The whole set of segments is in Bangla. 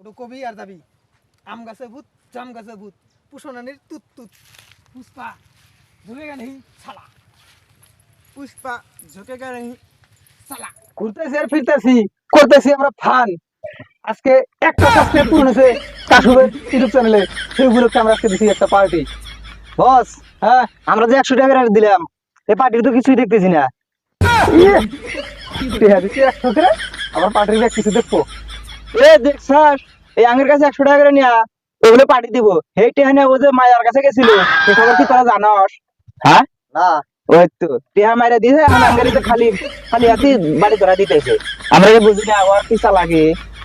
ওটা কবি আর যাবি আম গাছে ভূত জাম গাছে ভূত পুষণানির তুত তুত। পুষ্পা ঝুঁকে গেলে ছালা পুষ্পা ঝুঁকে গেলে ছালা ঘুরতেছি আর ফিরতেছি করতেছি আমরা ফান। আজকে একটা সাবস্ক্রাইব পূরণ হয়েছে কাশুবের ইউটিউব চ্যানেলে সেই উপলক্ষে আমরা আজকে দিছি একটা পার্টি বস হ্যাঁ আমরা যে একশো টাকা দিলাম এই পার্টির তো কিছুই দেখতেছি না। একশো করে আমার পার্টির কিছু দেখব। এ দেখছাস এই আঙের কাছে একশো টাকা করে নিয়া ওগুলো পাঠিয়ে দিব। এই টিহা নিয়ে ও যে মায়ার কাছে গেছিল সে খবর কি তোরা জানস? হ্যাঁ? না। ওই তো টিহা মাইরা দিয়েছে এখন আঙ্গারি তো খালি খালি হাতি বাড়ি ধরা দিতেছে। আমরা যে বুঝি না আবার লাগে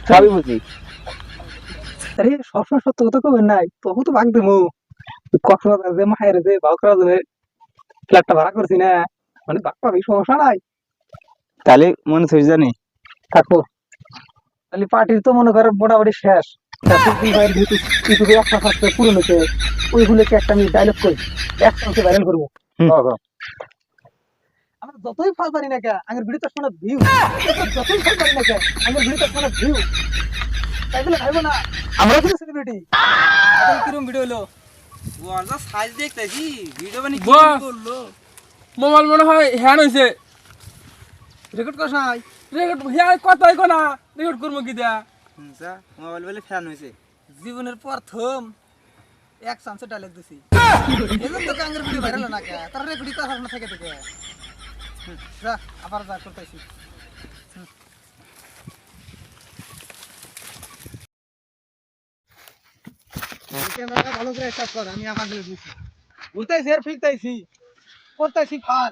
সবই বুঝি। আরে সবসময় সত্য কথা কবে নাই তবু তো ভাগ দেবো কক্সবাজার যে মায়ের যে বাউকরাজে ফ্ল্যাটটা ভাড়া করছি না মানে ভাগ পাবি সমস্যা নাই। তাহলে মনে থইস জানি। থাকব। তাহলে পার্টির তো মনে করে মোটামুটি শেষ। ইউটিউবে একটা সাবস্ক্রাইব পুরো হয়েছে ওইগুলোকে একটা আমি ডায়লগ করি একসঙ্গে ভাইরাল করব। আমরা যতই ফল পারি না আগের শোনা ভিউ যতই ফল পারি না আগের ভিউ তাই বলে ভাইবো না আমরা কিন্তু সেলিব্রিটি এখন কিরম ভিডিও হলো? ওয়ার্ডা সাইজ দেখতেছি। ভিডিও বানি কি করল? মোবাইল মনে হয় হ্যান হয়েছে রেকর্ড কর নাই রেকর্ড হ্যাঁ কথাই কো না? রেকর্ড করব কি দেয়া? হুঁসা মোবাইল বলে ফ্যান হয়েছে জীবনের প্রথম এক চান্সে ডায়লগ দিছি। এজন তো আগের ভিডিও ভাইরাল না কে? তার রেকর্ডিং করা না থেকে থেকে। যা আবার যা করতেছি। ক্যামেরাটা ভালো করে স্টার্ট কর আমি আমার দিকে দিছি ঘুরতেছি আর ফিরতেছি। করতেছি ফান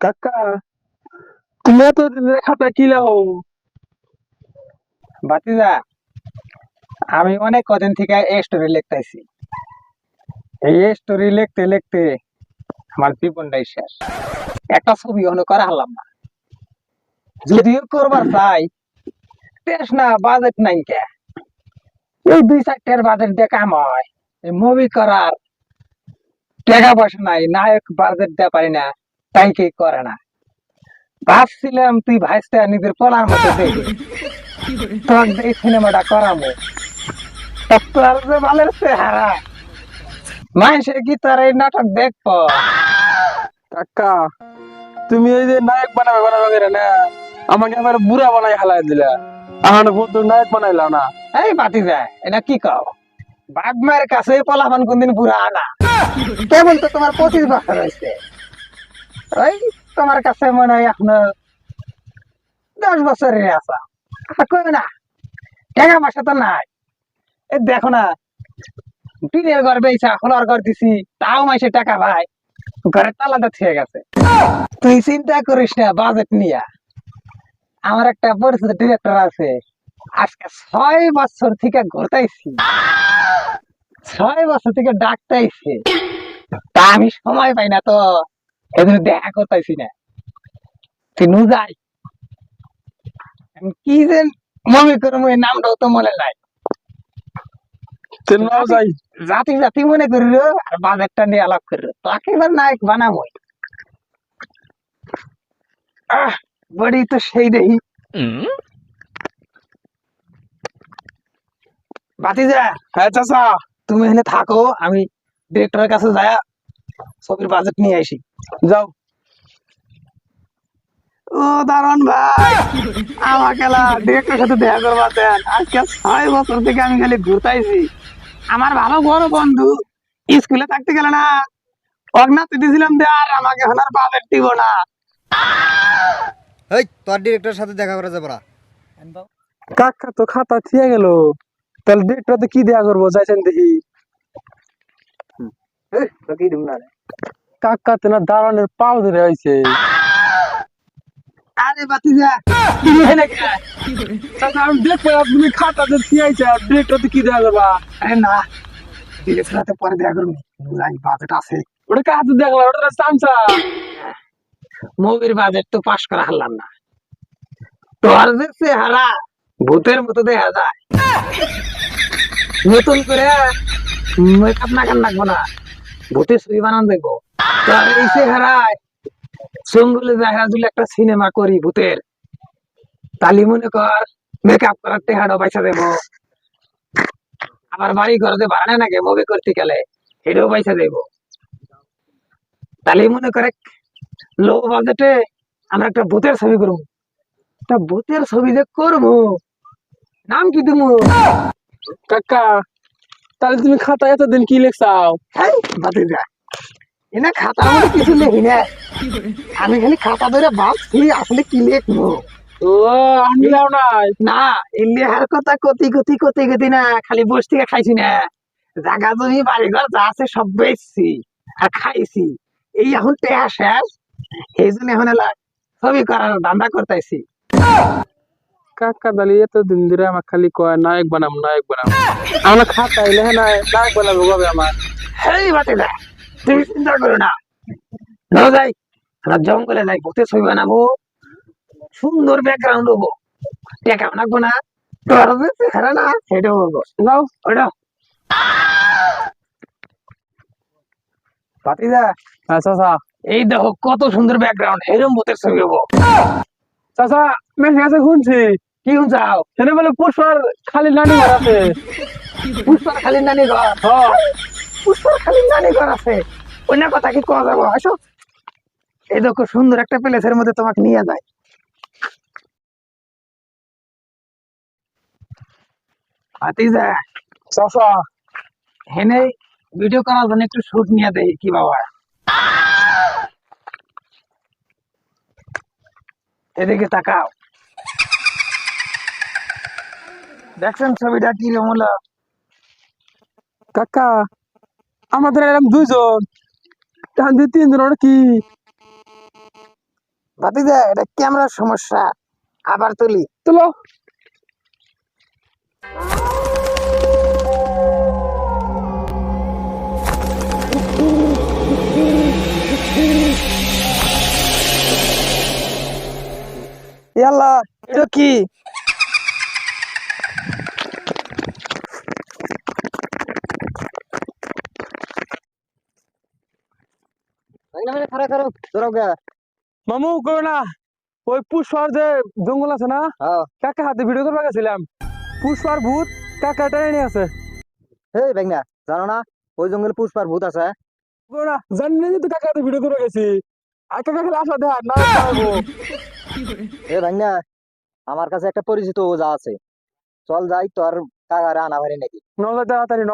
কাকা, তুমি এত রেখাটা কি লাও? আমি অনেক কদিন থেকে এই স্টোরি লিখতেছি এই স্টোরি লিখতে লিখতে আমার জীবনটাই শেষ। একটা ছবি অনেক করা হলাম না। যদিও করবার চাই টেস না বাজেট নাই কে। এই দুই চারটার বাজেট দিয়ে কাম মুভি করার টাকা পয়সা নাই, নায়ক বাজেট দিতে পারি না। তাই কে করে না। ভাবছিলাম তুই ভাইসটা নিজের পলার মতো তোর এই সিনেমাটা করামো। তোর যে ভালো চেহারা। মানুষের কি তোর এই নাটক দেখব। কাকা তুমি এই যে নায়ক বানাবে বানাবে না? আমাকে আবার বুড়া বানাই হালাই দিলা। আমার বলতো নায়ক বানাইলা না। এই বাতি যায় এটা কি কও? বাপ মায়ের কাছে পলাফান কোনদিন বুড়া আনা কেবল তো তোমার পঁচিশ বছর হয়েছে ওই তোমার কাছে মনে হয় এখনও দশ বছরের আসা কই না? টাকা পয়সা তো নাই। দেখো না, টিনের ঘর বেইছা খোলার ঘর দিছি, তাও মাইসে টাকা ভাই ঘরের তালাটা থেকে গেছে। তুই চিন্তা করিস না বাজেট নিয়া। আমার একটা পরিচিত ডিরেক্টর আছে। আজকে ছয় বছর থেকে ঘুরতাইছি। ছয় বছর থেকে ডাকতাইছি। তা আমি সময় পাই না তো। এজন্য দেখা করতেছি না। তুই যাই কি যে মনে করব এই নামটাও তো মনে নাই। তেন যাই জাতি জাতি মনে করি রে, আর বাজারটা নিয়ে আলাপ। তাকে এবার নায়ক বানাবো আহ বড়ি তো সেই দেখি বাতিজা। হ্যাঁ চাচা। তুমি এখানে থাকো আমি ডিরেক্টরের কাছে যায়া ছবির বাজেট নিয়ে আসি। যাও। ও দারুণ ভাই। আমাকে ডিরেক্টরের সাথে দেখা করবা দেন। আজকে ছয় বছর থেকে আমি খালি ঘুরতাইছি। আমার ভালো বড় বন্ধু স্কুলে থাকতে গেলে না অগ্নাতে দিয়েছিলাম দে আর আমাকে এখন আর বাজেট দিব না। এই তোর ডিরেক্টরের সাথে দেখা করা যাবে না। কাকা তো খাতা থিয়ে গেল। তাহলে ডেটটাতে কি দেয়া করব? যাইছেন দেখি। কি দিব না রে? কাকা তো না দাঁড়ানোর পাও ধরে হয়েছে আরে কে? চাচা আমি দেখব তুমি খাতাতে কি দেয়া করবা আরে না পরে করবি। যাই বাজেট আছে। ওটা কাহাতে দেখলা ওটা চামচা মুভির বাজেট তো পাস করা হারলাম না। তোর যে চেহারা ভূতের মতো দেখা যায়। নতুন করে মেকআপ না কান লাগবো না? দেখব তোর এই চেহারায় সঙ্গুলে দেখা দিলে একটা সিনেমা করি ভূতের। তালি মনে কর মেকআপ করার টেহাড়ো পয়সা দেবো। আবার বাড়ি ঘরতে নাকি মুভি করতে গেলে পয়সা দেবো। মনে করে, লো বাজেটে আমরা একটা ভূতের ছবি করব। একটা ভূতের ছবি যে করব? নাম কি তুমি? কাকা তাহলে তুমি খাতা এতদিন কি লেখছাও? এনা খাতার মধ্যে কিছু লেখি না। আমি খালি খাতা ধরে ভাবছি আসলে কি লিখব? ও নাই। না লেহার কথা কতি কতি কতি কতি না খালি বসে থেকে খাইছি না। জাগা জমি বাড়িঘর যা আছে সব বেচছি আর খাইছি। এই এখন টেহা শেষ। এই জন্য এখন ছবি করার ধান্দা করতেছি কাকা দালি এতদিন ধরে আমার খালি কয় নায়ক বানাম নায়ক বানাম আমার খাতা এলে হ্যাঁ নায়ক বানাবো কবে আমার হেই বাতি দা তুমি চিন্তা করো না নাও যাই আমরা জঙ্গলে যাই ভূতের ছবি বানাবো সুন্দর ব্যাকগ্রাউন্ড হব টেকা লাগবো না তোর যে চেহারা না সেটাও হব নাও ওটা বাতিদা হ্যাঁ চাচা এই দেখো কত সুন্দর ব্যাকগ্রাউন্ড এরম ভূতের ছবি হব চাচা মেসে কাছে শুনছি কি চাও সেটা বলে পুষ্পার খালি নানি ঘর আছে। পুষ্পার খালি নানি ঘর? পুষ্পার খালি নানি ঘর আছে। অন্য কথা কি কওয়া যাব? আসো। এই দেখো সুন্দর একটা প্লেসের মধ্যে তোমাকে নিয়ে যায় ভাতিজা চাচা। হেনে ভিডিও করার জন্য একটু শুট নিয়ে দেয় কি বাবা। এদিকে তাকাও। দেখছেন ছবিটা কি রকম হলো কাকা আমাদের এরকম দুজন টান দিয়ে তিনজন ওটা কি? ভাতিজা এটা ক্যামেরার সমস্যা। আবার তুলি। তুলো। ইয়াল্লা এটা কি? মামু করো না ওই পুষ্পার যে জঙ্গল আছে না হ্যাঁ। কাকা হাতে ভিডিও করবা গেছিলাম। পুষ্পার ভূত কাকা টেনে আছে হে বেগনা জানো না ওই জঙ্গলে পুষ্পার ভূত আছে? জানি না তো কাকা হাতে ভিডিও করবা গেছি আর কাকা খেলে আসা দেখা না। এ ভাইনা আমার কাছে একটা পরিচিত ওজা আছে। চল যাই তোর কাকারে আনা ভারি নাকি। নলে তাড়াতাড়ি ন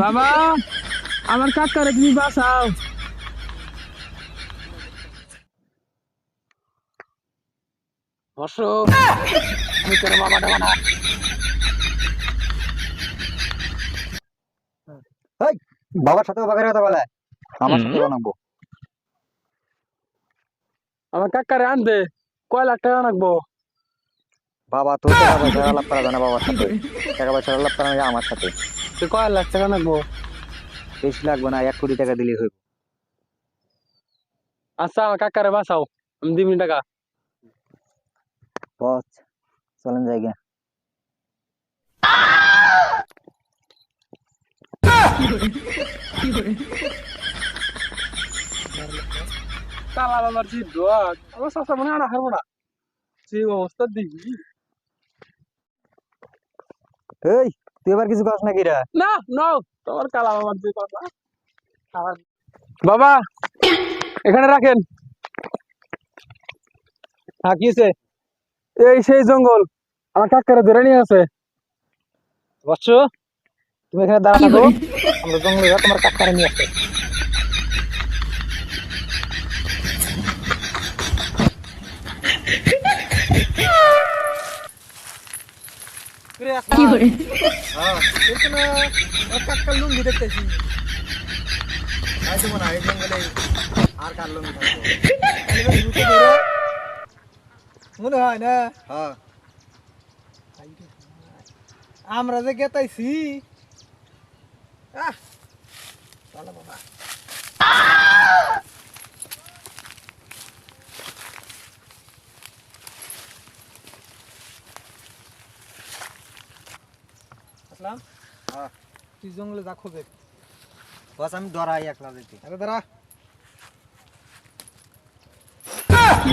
বাবা আমার কাকারে তুমি বাঁচাও। বসো। আমি তোর মামা টামা না। বাবার সাথে বাবার কথা বলে। আমার সাথে বানাবো আমার কাকারে আনতে কয় লাখ টাকা রাখব বাবা তো টাকা পয়সা আলাপ করা যায় না বাবার সাথে। টাকা পয়সা আলাপ করা যায় আমার সাথে। তুই কয় লাখ টাকা নেব বেশি লাগবে না এক কোটি টাকা দিলেই হইব। আচ্ছা আমার কাকারে বাঁচাও। আমি দিবি টাকা। বস চলেন জায়গা তালা বাবার যে ডগ আমার চাষা মনে আনা হারবো না। যে অবস্থা দিবি? এই তুই এবার কিছু কস নাকি রা? না না তোমার কালা বাবার যে কথা? বাবা এখানে রাখেন। কি হয়েছে এই সেই জঙ্গল। আমার কাকারে ধরে নিয়ে আছে। বৎস তুমি এখানে দাঁড়া থাকো। আমরা জঙ্গলে তোমার কাকারে নিয়ে কি করে হ্যাঁ এখানে কাকার লুঙ্গি দেখতেছি। তাই তো মনে হয় জঙ্গলে আর কার লঙ্গি থাকব। মনে হয় না? হ্যাঁ। আমরা যে গেতাইছি। আহ! চলো বাবা। আসলাম। হ্যাঁ। তুই জঙ্গলে যা খোঁজে। বস আমি ডরাই একলা যেতে। আরে দাঁড়া।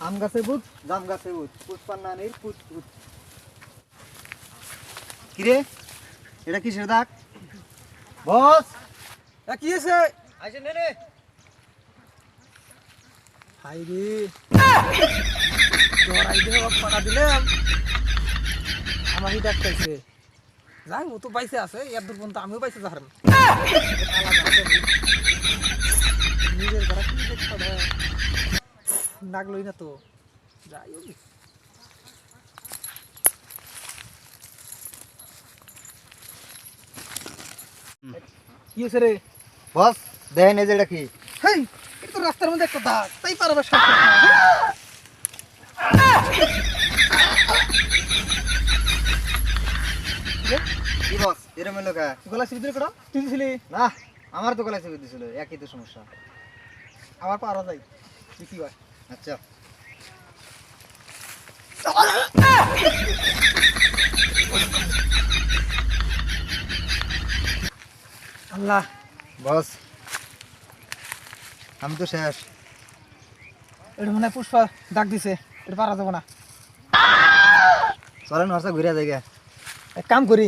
আম গাছে ভূত জাম গাছে ভূত পুষ্পান্নানির পুত পুত। কিরে? এটা কিসের দাগ? বস! কি হয়েছে? আইসেন নে হাই রে। জড়াই দিয়ে পাড়া দিলাম। আমারই ডাকতেছে যাই ও তো পাইছে আছে দূর পর্যন্ত আমিও পাইছে যাহার নিজের ঘরে কি দেখতে হবে নাগলই না তো। যাই হোক। কি হয়েছে রে? বস দেখেন এই যে এটা কি? হেই এটা তো রাস্তার মধ্যে একটা দাগ তাই পারবে সব কি বস এরম এলো কা? গলা সিবি দিলে তুই দিছিলি? না আমার তো একই তো সমস্যা। আবার পারা যায় কি হয়। আচ্ছা। আল্লাহ। বস। আমি তো শেষ। এটা মানে পুষ্পা ডাক দিছে এটা পারা যাব না। চলেন হর্ষা ঘুরে যাই। এক কাম করি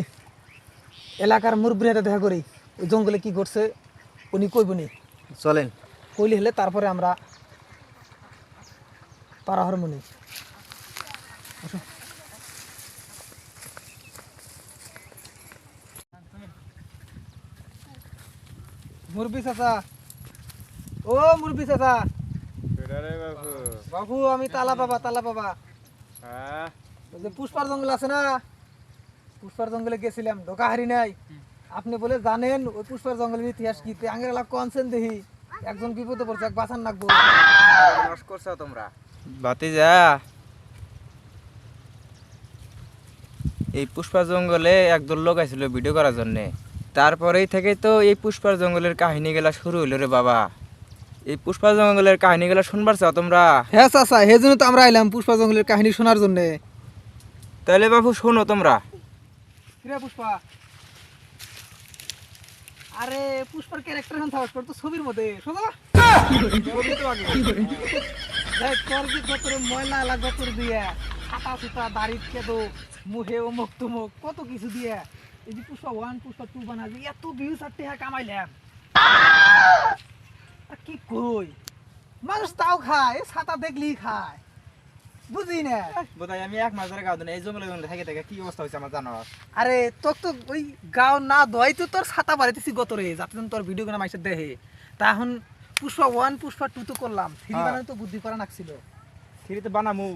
এলাকার মুরব্বী হাতে দেখা করি ওই জঙ্গলে কি ঘটছে উনি কইবনি চলেন। কইলি হলে তারপরে আমরা পারা হরমনি মুরব্বী চাচা। ও মুরব্বী চাচা। বাবু। আমি তালা বাবা তালা বাবা পুষ্পার জঙ্গল আছে না? পুষ্পার জঙ্গলে গেছিলাম ঢোকা হারি নাই। আপনি বলে জানেন ওই পুষ্পার জঙ্গলের ইতিহাস কি? আঙ্গের কনসেন দেখি একজন বিপদে পড়ছে এক বাঁচান নাকবো ভাতিজা এই পুষ্পা জঙ্গলে একদল লোক আসছিল ভিডিও করার জন্য। তারপরেই থেকে তো এই পুষ্পার জঙ্গলের কাহিনী গুলা শুরু হইল রে বাবা। এই পুষ্পা জঙ্গলের কাহিনী গুলা শুনবার চাও তোমরা? হ্যাঁ চাচা সেই জন্য তো আমরা আইলাম পুষ্পা জঙ্গলের কাহিনী শোনার জন্য। তাহলে বাবু শোনো তোমরা। কিরে পুষ্পা? আরে পুষ্পার ক্যারেক্টার এখন তোর ছবির মধ্যে শোনা দেখ তোর যে গতরে ময়লা এলা গতর দিয়ে ছাতা সুতা দাড়ি কেদো মুহে অমুক তুমুক কত কিছু দিয়ে। এই যে পুষ্পা ওয়ান পুষ্পা টু বানাবি এত ভিউজ আর টেহা কামাইলাম কি কই? মানুষ তাও খায় ছাতা দেখলেই খায়। বুঝি না? বোধহয় আমি এক মাস ধরে গাও দিন এই জঙ্গলে জঙ্গলে থেকে থেকে কি অবস্থা হয়েছে আমার জানো আরে তোর তো ওই গাও না দোয়াই তো তোর ছাতা বাড়িতেছি গত রে যাতে তোর ভিডিও করে মাইসে দেখে। তা এখন পুষ্পা ওয়ান পুষ্পা টু তো করলাম। থ্রি হ্যাঁ। বানানো তো বুদ্ধি করা নাকছিল থ্রিতে বানামু।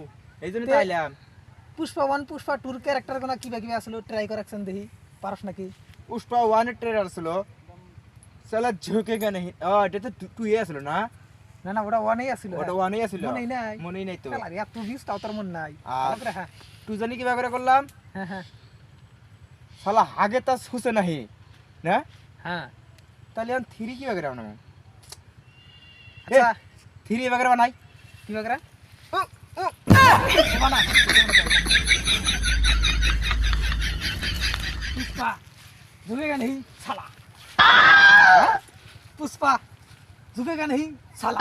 এই জন্য তে- চাইলাম পুষ্পা ওয়ান পুষ্পা টুর ক্যারেক্টার কোনা কিবা কিবা আসলো ট্রাই করাচ্ছেন দেখি। পারস নাকি? পুষ্পা ওয়ানের ট্রেলার ছিল সালা ঝুঁকেগা নেই ও এটা তো টু এ আসলো না? না না ওটা ওয়ানেই আসছিল ওটা ওয়ানই আসলো মনেই নাই। মনেই নাই তো। খেলার এত ভিউজ তাও তোর মন নাই। আর- তারপরে হ্যাঁ। টু জানি কিবা করে করলাম? হ্যাঁ হ্যাঁ। সালা হাগে তা সুসে নাহি। না? হ্যাঁ। তাহলে আমি থ্রি কিবা করে বানাবো আচ্ছা থ্রি এবার করে বানাই কি বাগরা ও, ও, বানা পুষ্পা झुकेगा नहीं साला पुष्पा झुकेगा नहीं साला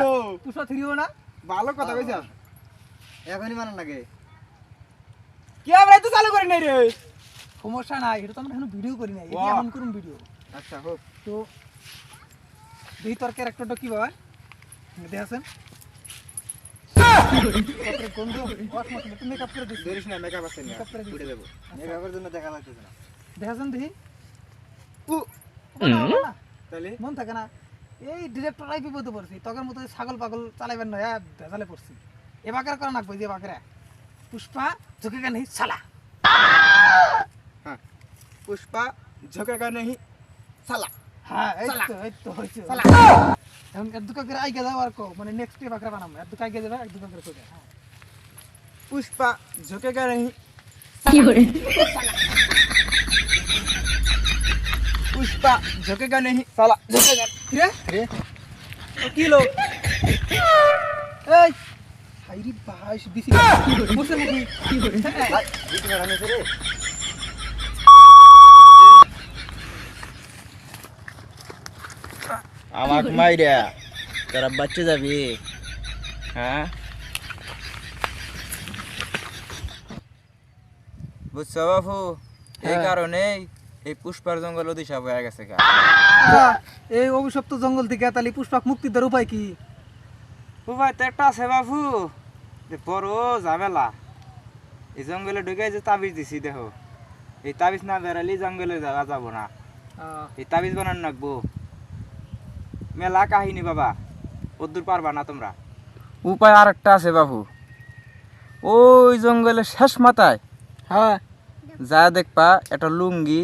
no! पुष्पा थ्री हो ना ভালো কথা কইছ এখনই মানান লাগে কি আমরা তো চালু করি নাই রে সমস্যা নাই এটা তো আমরা এখন ভিডিও করি নাই এটা বাহ। এমন করুন ভিডিও আচ্ছা হোক তো দেখি তোর ক্যারেক্টারটা কি বাবা। দেখেছেন গন্ধ ওয়াশ মশলা তুমি মেকআপ করে না মেকআপ আছে না। Makeup করে দিছি। উঠে দেবো। মেকআপের জন্য দেখা মন থাকে না। এই ডিরেক্টরাই বিপদে পড়ছি। তখন মতো ছাগল পাগল চালাইবেন না হ্যাঁ ভেজালে পড়ছি। এ বাকের করা নাকবো যে বাকেরা। পুষ্পা ঝুঁকে কেন সালা পুষ্পা ঝোঁকেগা নেই সালা হ্যাঁ এই তো এই তো হয়েছে এখন এক দুকা করে আইগে যাও আর কো মানে নেক্সট ডে বাকরা বানাবো এক দুকা আইগে যাবে এক দুকা করে সোজা হ্যাঁ। পুষ্পা ঝোঁকেগা নেই পুষ্পা ঝোঁকেগা নেই সালা ঝোঁকেগা কিরে রে? কি লো? এই হাইরি বাস দিছি বসে নাকি কি করে? দিতে পারানো রে। আমাক মাইরা তোরা বাচ্চা যাবি? হ্যাঁ? বুঝছ বাপু? এই কারণে এই পুষ্পার জঙ্গল অধিশাপ হয়ে গেছে এই অভিশপ্ত জঙ্গল থেকে তাহলে পুষ্পাক মুক্তি দেওয়ার উপায় কি? উপায় তো একটা আছে বাপু। বড় ঝামেলা। এই জঙ্গলে ঢুকে যে তাবিজ দিছি দেখো। এই তাবিজ না বেড়ালি জঙ্গলে যাওয়া যাব না। এই তাবিজ বানান রাখব মেলা কাহিনী বাবা। ওদূর পারবা না তোমরা। উপায় আর একটা আছে বাবু। ওই জঙ্গলের শেষ মাথায়। হ্যাঁ। যা দেখবা একটা লুঙ্গি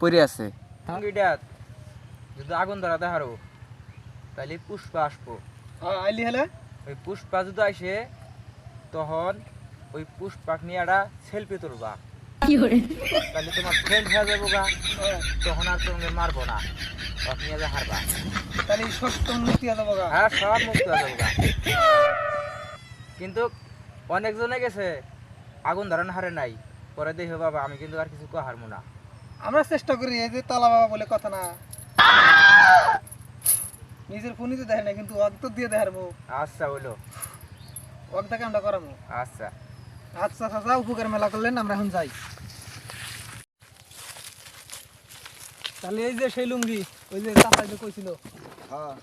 পরে আছে। লুঙ্গিটা যদি আগুন ধরা দেখারো তাহলে পুষ্পা আসব। হ্যাঁ, আইলি হলে? ওই পুষ্পা যদি আসে তখন ওই পুষ্পাক নিয়ে একটা সেলফি তুলবা। তাহলে তোমার ফ্রেন্ড হয়ে যাব গা। তখন আর তোমাকে মারবো না। তখন নিয়ে হারবা। তাহলে সত্য মুক্তি হয়ে যাব গা। হ্যাঁ সব মুক্ত হয়ে যাব গা। কিন্তু অনেকজনে গেছে আগুন ধরান হারে নাই। পরে দেখো বাবা আমি কিন্তু আর কিছু হারবো না। আমরা চেষ্টা করি এই যে তালা বাবা বলে কথা না। নিজের ফোনই তো দেখে না কিন্তু অগ তো দিয়ে দেখার মুখ আচ্ছা হইল অগ দেখে আমরা করামু আচ্ছা। আচ্ছা চাচা উপকার মেলা করলেন আমরা এখন যাই। তাহলে এই যে সেই লুঙ্গি ওই যে চাচা যে কইছিল। হ্যাঁ।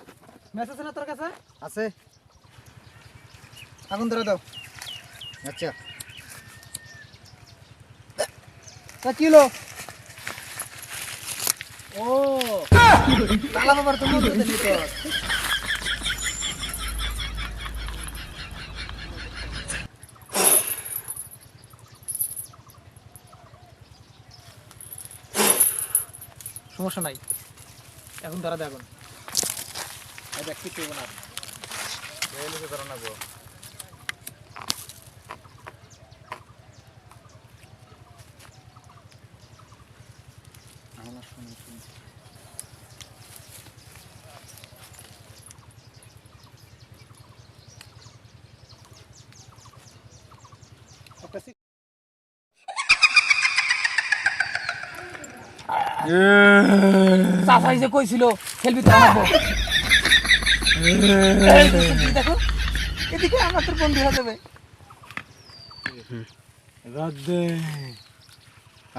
মেসেজ না তোর কাছে? আছে। আগুন ধরে দাও। আচ্ছা। তা কি হলো? ও। তালা বাবার তো মধ্যে নেই সমস্যা নাই। এখন ধরা দেখুন এখন। এই দেখ না না সি- চাচাই যে কইছিল খেলবি তো দেখো এদিকে আমার তোর বন্ধু হয়ে যাবে।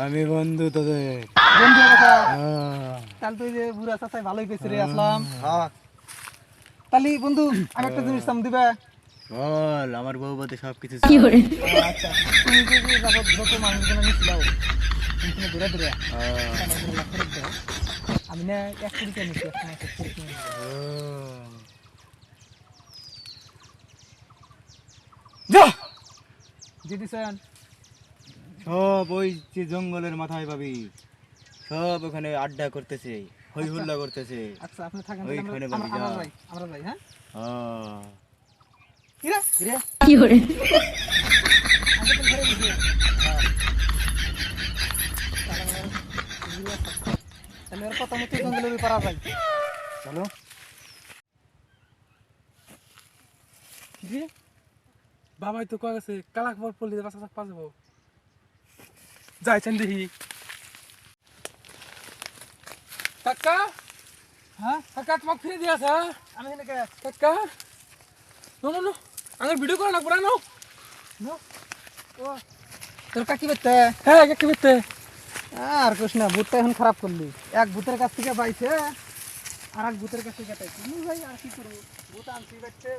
আমি বন্ধু তোদের। বন্ধু কথা কাল তুই যে বুড়া চাচাই ভালোই পেয়েছে রে আসলাম। হ্যাঁ। তাহলে বন্ধু আমি একটা জিনিস দাম দিবে? বল আমার বউ বলতে সব কিছু আচ্ছা তুমি যে যে যাবত যত মানুষগুলো দূরে দূরে আমি না এক কোটি নিচ্ছি। জি দিছেন সব ওই যে জঙ্গলের মাথায় পাবি সব ওখানে আড্ডা করতেছে হই হুল্লা করতেছে আচ্ছা আপনি থাকেন ওইখানে আমরা- যা। আমরা যাই হ্যাঁ কিরা কিরে? তাহলে ওর কথা মতো জঙ্গলের পারা যায় চলো বাবাই তো কয়ে গেছে কালাক পর পল্লি বাসা পা যাব। যাইছেন দেখি। কাকা? হ্যাঁ? কাকা তোমাকে ফিরে দিয়েছে আমি কাকা? নো নো নো আমার ভিডিও করা লাগবে না ও। তোর কাকি বেতে হ্যাঁ কাকি বেতে আর কোশ না, ভূতটা এখন খারাপ করলি। এক ভূতের কাছ থেকে পাইছে, আর এক ভূতের কাছ থেকে পাইছে। ভাই আর কি করব? ভূত আনছি বাচ্চে